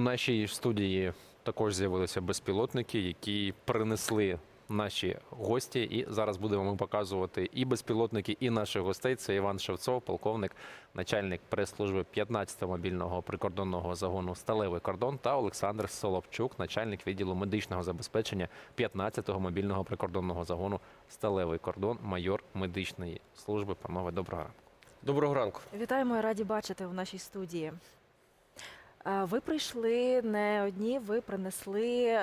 У нашій студії також з'явилися безпілотники, які принесли наші гості. І зараз будемо ми показувати і безпілотники, і наших гостей. Це Іван Шевцов, полковник, начальник прес-служби 15-го мобільного прикордонного загону Сталевий кордон та Олександр Соловчук, начальник відділу медичного забезпечення 15-го мобільного прикордонного загону Сталевий кордон, майор медичної служби. Панове, доброго ранку. Доброго ранку. Вітаємо і раді бачити в нашій студії. Ви прийшли не одні, ви принесли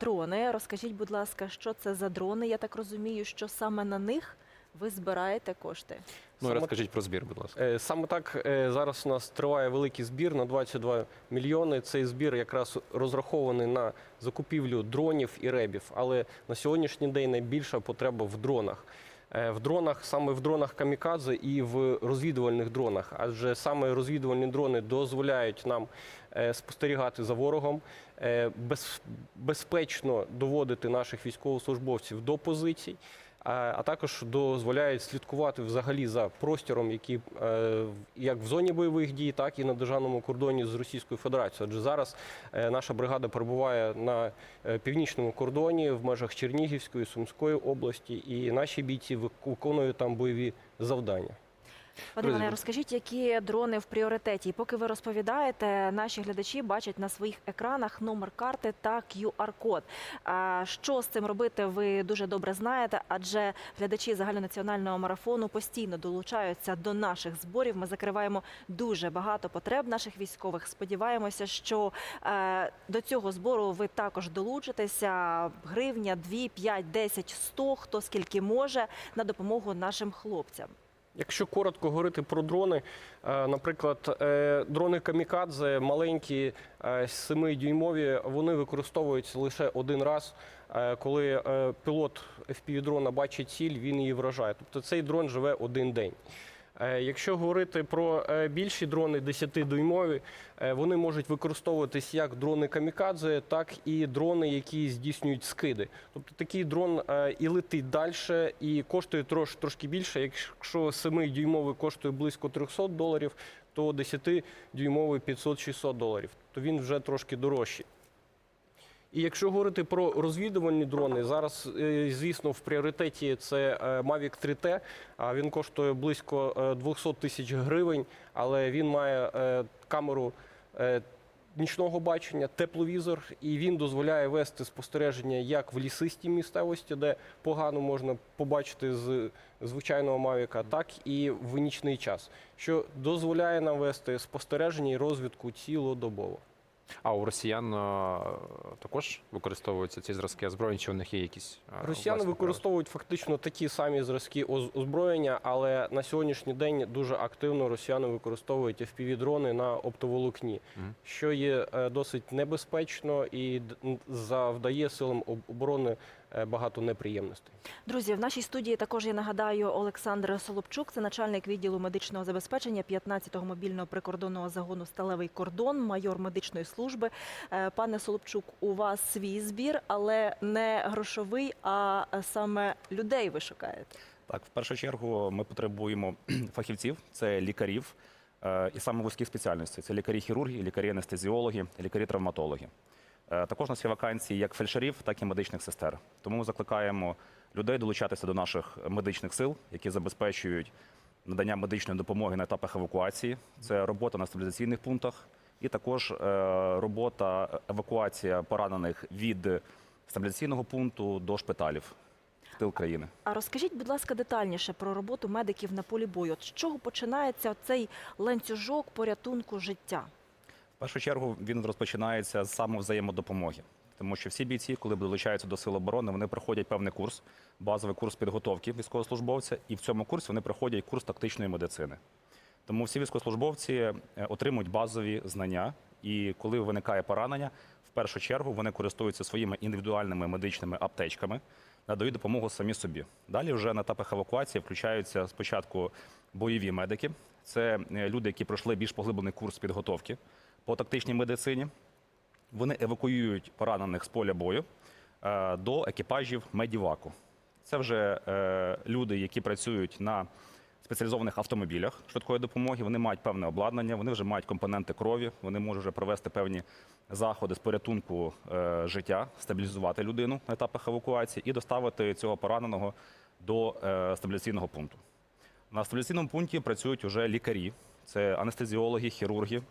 дрони. Розкажіть, будь ласка, що це за дрони? Я так розумію, що саме на них ви збираєте кошти. Ну Саме- розкажіть про збір, будь ласка. Е, Саме так е, зараз у нас триває великий збір на 22 мільйони. Цей збір якраз розрахований на закупівлю дронів і ребів. Але на сьогоднішній день найбільша потреба в дронах. Е, В дронах, саме в дронах камікадзе і в розвідувальних дронах, адже саме розвідувальні дрони дозволяють нам е, спостерігати за ворогом, е, безпечно доводити наших військовослужбовців до позицій. А- також дозволяють слідкувати взагалі за простіром, який е, як в зоні бойових дій, так і на державному кордоні з Російською Федерацією. Адже зараз е, наша бригада перебуває на е, північному кордоні в межах Чернігівської, Сумської області, і наші бійці виконують там бойові завдання. Друзі, Іване, розкажіть, які дрони в пріоритеті. І поки ви розповідаєте, наші глядачі бачать на своїх екранах номер карти та QR-код. А що з цим робити, ви дуже добре знаєте, адже глядачі загальнонаціонального марафону постійно долучаються до наших зборів. Ми закриваємо дуже багато потреб наших військових. Сподіваємося, що е, до цього збору ви також долучитеся. Гривня, 2, 5, 10, 100, хто скільки може на допомогу нашим хлопцям. Якщо коротко говорити про дрони, е, наприклад, е, дрони камікадзе маленькі, 7-дюймові, вони використовуються лише один раз, е, коли е, пілот FPV-дрона бачить ціль, він її вражає. Тобто цей дрон живе один день. Е, Якщо говорити про е, більші дрони 10-дюймові, е, вони можуть використовуватись як дрони камікадзе, так і дрони, які здійснюють скиди. Тобто такий дрон і летить далі, і коштує трош, трошки більше. Якщо 7-дюймовий коштує близько 300 доларів, то 10-дюймовий 500-600 доларів, то він вже трошки дорожчий. І якщо говорити про розвідувальні дрони, зараз, е, звісно, в пріоритеті це е, Mavic 3T, а він коштує близько е, 200 тисяч гривень, але він має е, камеру е, нічного бачення, тепловізор, і він дозволяє вести спостереження як в лісистій місцевості, де погано можна побачити з звичайного Mavic, так і в нічний час, що дозволяє нам вести спостереження і розвідку цілодобово. А у росіян е, також використовуються ці зразки озброєнь, чи у них є якісь е, Росіяни використовують фактично такі самі зразки оз- озброєння, але на сьогоднішній день дуже активно росіяни використовують FPV-дрони на оптоволокні, Мгм. що є е, досить небезпечно і завдає силам оборони багато неприємностей. Друзі, в нашій студії також я нагадаю Олександр Солопчук, це начальник відділу медичного забезпечення 15-го мобільного прикордонного загону Сталевий кордон, майор медичної служби. Е, Пане Солопчук, у вас свій збір, але не грошовий, а саме людей ви шукаєте. Так, в першу чергу ми потребуємо фахівців, це лікарів е, і саме вузьких спеціальностей. Це лікарі-хірурги, лікарі-анестезіологи, лікарі-травматологи. Е, Також у нас є вакансії як фельдшерів, так і медичних сестер. Тому ми закликаємо людей долучатися до наших медичних сил, які забезпечують надання медичної допомоги на етапах евакуації. Це робота на стабілізаційних пунктах, і також е, робота евакуація поранених від стабілізаційного пункту до шпиталів тил країни. А розкажіть, будь ласка, детальніше про роботу медиків на полі бою. От з чого починається цей ланцюжок порятунку життя? Першу чергу він розпочинається з самовзаємодопомоги. Тому що всі бійці, коли долучаються до сил оборони, вони проходять певний курс, базовий курс підготовки військовослужбовця, і в цьому курсі вони проходять курс тактичної медицини. Тому всі військовослужбовці е, отримують базові знання, і коли виникає поранення, в першу чергу вони користуються своїми індивідуальними медичними аптечками, надають допомогу самі собі. Далі вже на етапах евакуації включаються спочатку бойові медики. Це е, люди, які пройшли більш поглиблений курс підготовки по тактичній медицині. Вони евакуюють поранених з поля бою е, до екіпажів медіваку. Це вже е, люди, які працюють на спеціалізованих автомобілях швидкої допомоги. Вони мають певне обладнання, вони вже мають компоненти крові, вони можуть вже провести певні заходи з порятунку е, життя, стабілізувати людину на етапах евакуації і доставити цього пораненого до стабіляційного пункту. На стабіляційному пункті працюють вже лікарі, це анестезіологи, хірурги.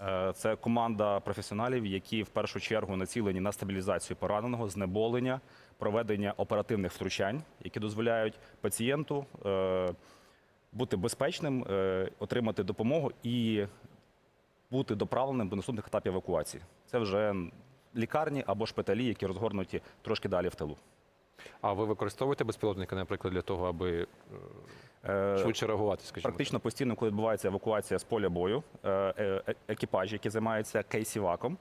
Е, Це команда професіоналів, які в першу чергу націлені на стабілізацію пораненого, знеболення, проведення оперативних втручань, які дозволяють пацієнту е, бути безпечним, е, отримати допомогу і бути доправленим до наступних етапів евакуації. Це вже лікарні або шпиталі, які розгорнуті трошки далі в тилу. А ви використовуєте безпілотники, наприклад, для того, аби швидше реагувати, скажімо? Практично постійно, коли відбувається евакуація з поля бою, е, е, е- екіпажі, які займаються кейсіваком,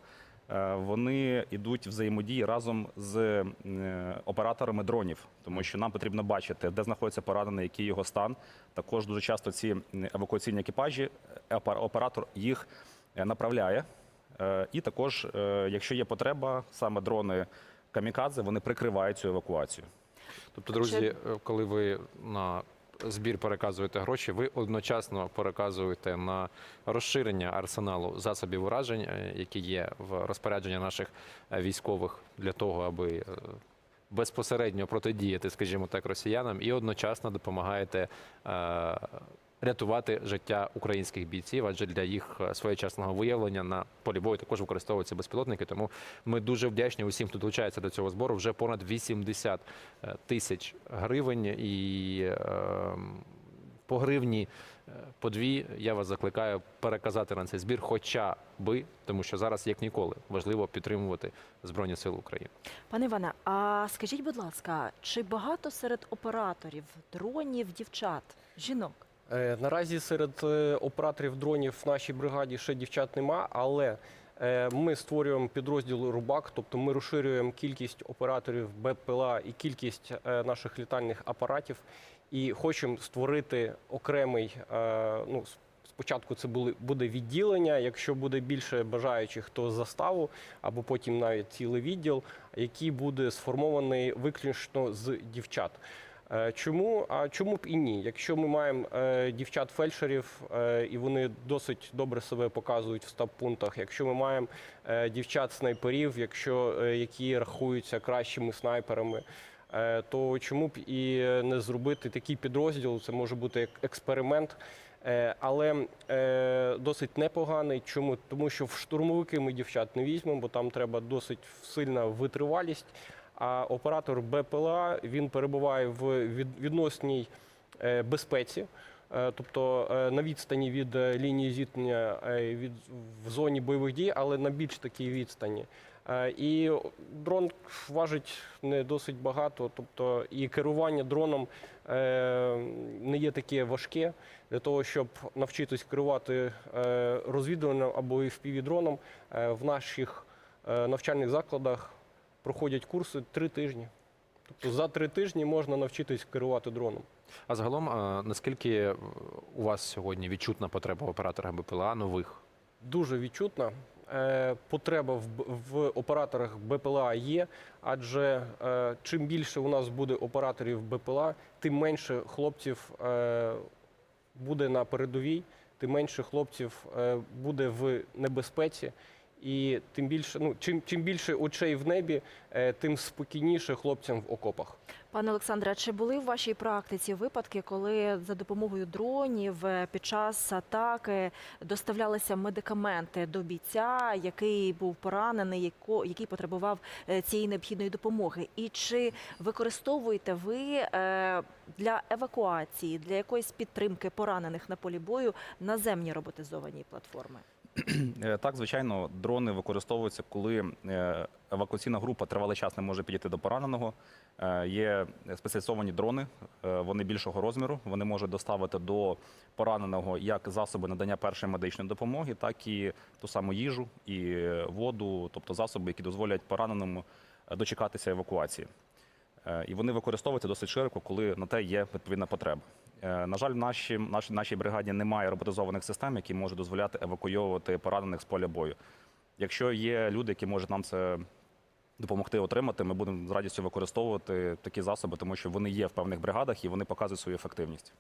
е, вони йдуть взаємодії разом з е, операторами дронів, тому що нам потрібно бачити, де знаходиться поранений, який його стан. Також дуже часто ці евакуаційні екіпажі, е, оператор їх е, направляє. Е, І також, е, якщо є потреба, саме дрони камікадзе, вони прикривають цю евакуацію. Тобто, друзі, е, коли ви на збір переказуєте гроші, ви одночасно переказуєте на розширення арсеналу засобів уражень, е, які є в розпорядженні наших е, військових для того, аби е, безпосередньо протидіяти, скажімо так, росіянам, і одночасно допомагаєте. Рятувати життя українських бійців, адже для їх е, своєчасного виявлення на полі бою також використовуються безпілотники. Тому ми дуже вдячні усім, хто долучається до цього збору. Вже понад 80 е, тисяч гривень і е, по гривні е, по дві. Я вас закликаю переказати на цей збір, хоча би, тому що зараз як ніколи важливо підтримувати Збройні Сили України. Пане Іване, а скажіть, будь ласка, чи багато серед операторів дронів дівчат, жінок? Е, Наразі серед е, операторів дронів в нашій бригаді ще дівчат нема, але е, ми створюємо підрозділ Рубак, тобто ми розширюємо кількість операторів БПЛА і кількість наших літальних апаратів. І хочемо створити окремий. Ну, спочатку це буде відділення. Якщо буде більше бажаючих, то заставу або потім навіть цілий відділ, який буде сформований виключно з дівчат. Е, Чому? А чому б і ні? Якщо ми маємо е, дівчат-фельдшерів, е, і вони досить добре себе показують в стаб-пунктах, якщо ми маємо дівчат-снайперів, якщо які рахуються кращими снайперами, то чому б і не зробити такий підрозділ? Це може бути як експеримент. Але досить непоганий. Чому? Тому що в штурмовики ми дівчат не візьмемо, бо там треба досить сильна витривалість. А оператор БПЛА він перебуває в від- відносній е, безпеці, Е, тобто е, на відстані від лінії зіткнення від в зоні бойових дій, але на більш такій відстані. І дрон важить не досить багато, тобто і керування дроном не є таке важке. Для того, щоб навчитись керувати розвідувальним або FPV-дроном, е, в наших навчальних закладах проходять курси три тижні. Тобто за три тижні можна навчитись керувати дроном. А загалом, е, наскільки е, у вас сьогодні відчутна потреба в операторах БПЛА нових? Дуже відчутна. Е, Потреба в, в операторах БПЛА є, адже е, чим більше у нас буде операторів БПЛА, тим менше хлопців е, буде на передовій, тим менше хлопців е, буде в небезпеці. І тим більше, ну чим, чим більше очей в небі, е, тим спокійніше хлопцям в окопах. Пане Олександре, чи були в вашій практиці випадки, коли за допомогою дронів е, під час атаки доставлялися медикаменти до бійця, який був поранений, який потребував е, цієї необхідної допомоги? І чи використовуєте ви для евакуації, для якоїсь підтримки поранених на полі бою наземні роботизовані платформи? Е, Так, звичайно, дрони використовуються, коли е, евакуаційна група тривалий час не може підійти до пораненого. Е, Є спеціалізовані дрони, вони більшого розміру. Вони можуть доставити до пораненого як засоби надання першої медичної допомоги, так і ту саму їжу і воду, тобто засоби, які дозволять пораненому дочекатися евакуації. І вони використовуються досить широко, коли на те є відповідна потреба. Е, На жаль, в нашій, нашій, нашій бригаді немає роботизованих систем, які можуть дозволяти евакуйовувати поранених з поля бою. Якщо є люди, які можуть нам це допомогти отримати. Ми будемо з радістю використовувати такі засоби, тому що вони є в певних бригадах і вони показують свою ефективність.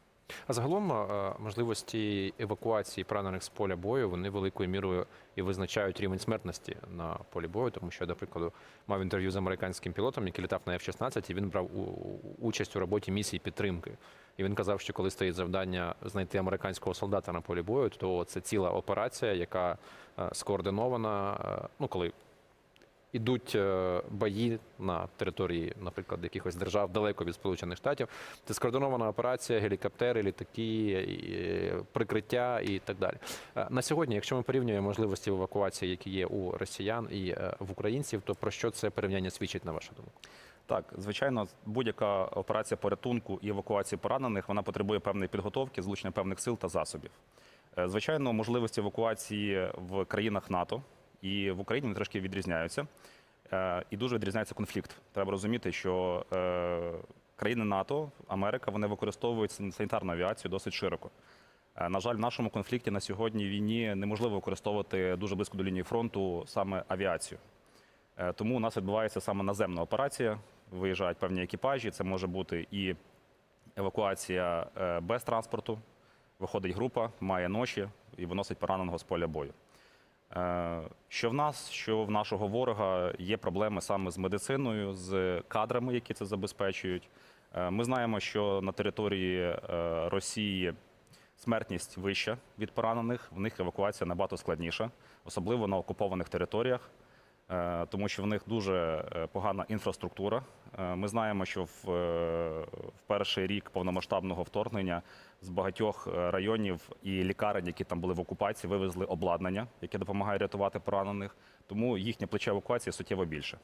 А загалом е, можливості евакуації поранених з поля бою вони великою мірою і визначають рівень смертності на полі бою, тому що, прикладу, мав інтерв'ю з американським пілотом, який літав на F-16, і він брав участь у роботі місії підтримки. І він казав, що коли стоїть завдання знайти американського солдата на полі бою, то це ціла операція, яка е, скоординована. е, Ну, коли ідуть е, бої на території, наприклад, якихось держав далеко від Сполучених Штатів. Це скоординована операція, гелікоптери, літаки, прикриття і так далі. Е, На сьогодні, якщо ми порівнюємо можливості евакуації, які є у росіян і е, в українців, то про що це порівняння свідчить на вашу думку? Так, звичайно, будь-яка операція порятунку і евакуації поранених вона потребує певної підготовки, залучення певних сил та засобів. Звичайно, можливості евакуації в країнах НАТО і в Україні вони трошки відрізняються. Е, І дуже відрізняється конфлікт. Треба розуміти, що е, країни НАТО, Америка, вони використовують санітарну авіацію досить широко. Е, На жаль, в нашому конфлікті на сьогодні війні неможливо використовувати дуже близько до лінії фронту саме авіацію. Тому у нас відбувається саме наземна операція. Виїжджають певні екіпажі. Це може бути і евакуація без транспорту. Виходить група, має ночі і виносить пораненого з поля бою. Е, Що в нас, що в нашого ворога є проблеми саме з медициною, з кадрами, які це забезпечують. Е, Ми знаємо, що на території е, Росії смертність вища від поранених, в них евакуація набагато складніша, особливо на окупованих територіях, тому що в них дуже е, погана інфраструктура. Е, Ми знаємо, що в, е, в перший рік повномасштабного вторгнення з багатьох е, районів і лікарень, які там були в окупації, вивезли обладнання, яке допомагає рятувати поранених. Тому їхнє плече евакуації суттєво більше.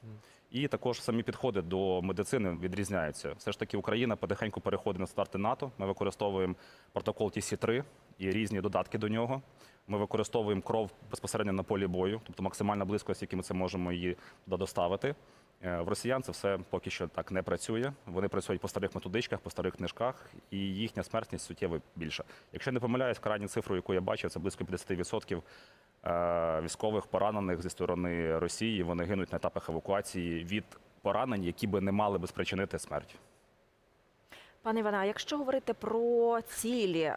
І також самі підходи до медицини відрізняються. Все ж таки, Україна потихеньку переходить на стандарти НАТО. Ми використовуємо протокол TC3 і різні додатки до нього. Ми використовуємо кров безпосередньо на полі бою, тобто максимальна близькість, яку ми це можемо її доставити. Е, В росіян це все поки що так не працює. Вони працюють по старих методичках, по старих книжках, і їхня смертність суттєво більша. Якщо не помиляюсь, крайню цифру, яку я бачив, це близько 50% е, військових поранених зі сторони Росії. Вони гинуть на етапах евакуації від поранень, які би не мали би спричинити смерть. Пане Іване, а якщо говорити про цілі,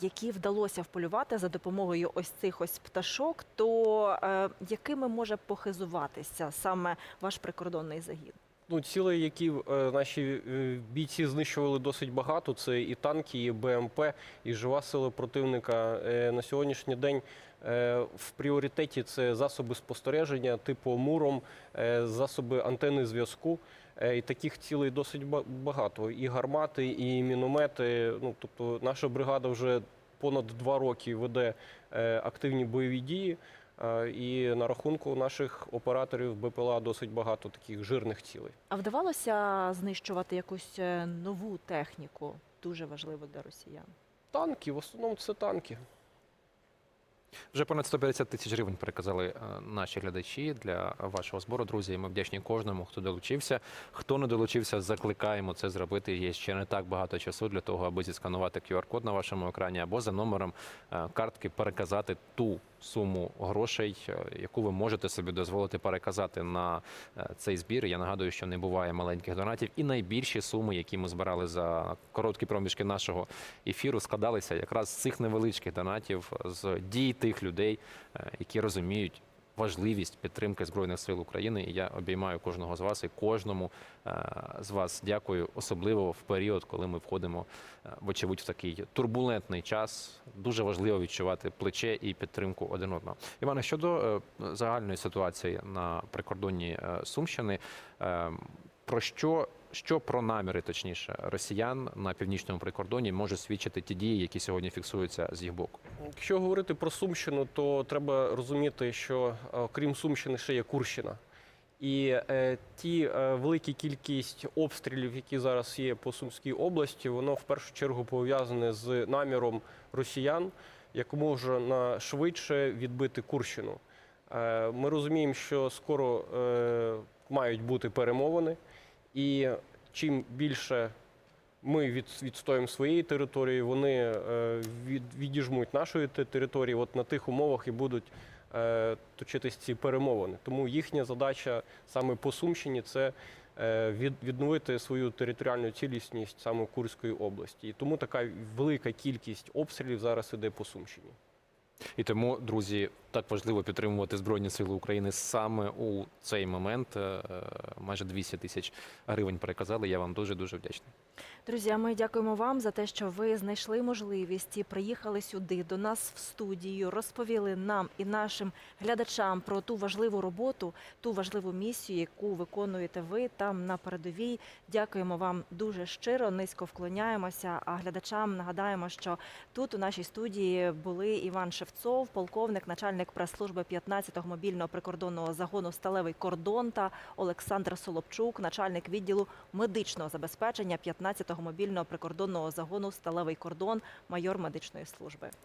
які вдалося вполювати за допомогою ось цих ось пташок, то е, якими може похизуватися саме ваш прикордонний загін? Ну, цілей, які е, наші е, бійці знищували досить багато. Це і танки, і БМП, і жива сила противника. На сьогоднішній день в пріоритеті це засоби спостереження, типу Муром, е, засоби антени зв'язку. Е, і таких цілей досить багато. І гармати, і міномети. Ну, тобто, наша бригада вже понад два роки веде е, активні бойові дії. Е, І на рахунку наших операторів БПЛА досить багато таких жирних цілей. А вдавалося знищувати якусь е, нову техніку, дуже важливо для росіян? Танки, в основному це танки. Вже понад 150 тисяч гривень переказали е, наші глядачі для вашого збору. Друзі, ми вдячні кожному, хто долучився. Хто не долучився, закликаємо це зробити. Є ще не так багато часу для того, аби зісканувати QR-код на вашому екрані або за номером е, картки переказати ту суму грошей, е, яку ви можете собі дозволити переказати на е, цей збір. Я нагадую, що не буває маленьких донатів, і найбільші суми, які ми збирали за короткі проміжки нашого ефіру, складалися якраз з цих невеличких донатів, з дій тих людей, е, які розуміють. Важливість підтримки збройних сил України, і я обіймаю кожного з вас і кожному е, з вас дякую, особливо в період, коли ми входимо, е, вочевидь, в такий турбулентний час. Дуже важливо відчувати плече і підтримку один одного. Іване, щодо е, загальної ситуації на прикордонні Сумщини, про що, що про наміри, точніше, росіян на північному прикордоні може свідчити ті дії, які сьогодні фіксуються з їх боку? Якщо говорити про Сумщину, то треба розуміти, що е, окрім Сумщини ще є Курщина. І е, ті е, велика кількість обстрілів, які зараз є по Сумській області, воно в першу чергу пов'язане з наміром росіян якомога швидше відбити Курщину. Е, ми розуміємо, що скоро е, мають бути перемовини, і чим більше ми від, відстоїмо своєї території, вони е, від, відіжмуть нашої території. От на тих умовах і будуть е, точитись ці перемовини. Тому їхня задача саме по Сумщині це е, від, відновити свою територіальну цілісність саме Курської області. І тому така велика кількість обстрілів зараз іде по Сумщині. І тому, друзі, так важливо підтримувати Збройні Сили України саме у цей момент. Е, Майже 200 тисяч гривень переказали. Я вам дуже дуже вдячний. Друзі, ми дякуємо вам за те, що ви знайшли можливість і приїхали сюди до нас в студію, розповіли нам і нашим глядачам про ту важливу роботу, ту важливу місію, яку виконуєте ви там на передовій. Дякуємо вам дуже щиро, низько вклоняємося. А глядачам нагадаємо, що тут у нашій студії були Іван Шевцов, полковник, начальник прес-служби 15-го мобільного прикордонного загону Сталевий кордон та Олександр Солопчук, начальник відділу медичного забезпечення 15-го мобільного прикордонного загону Сталевий кордон, майор медичної служби.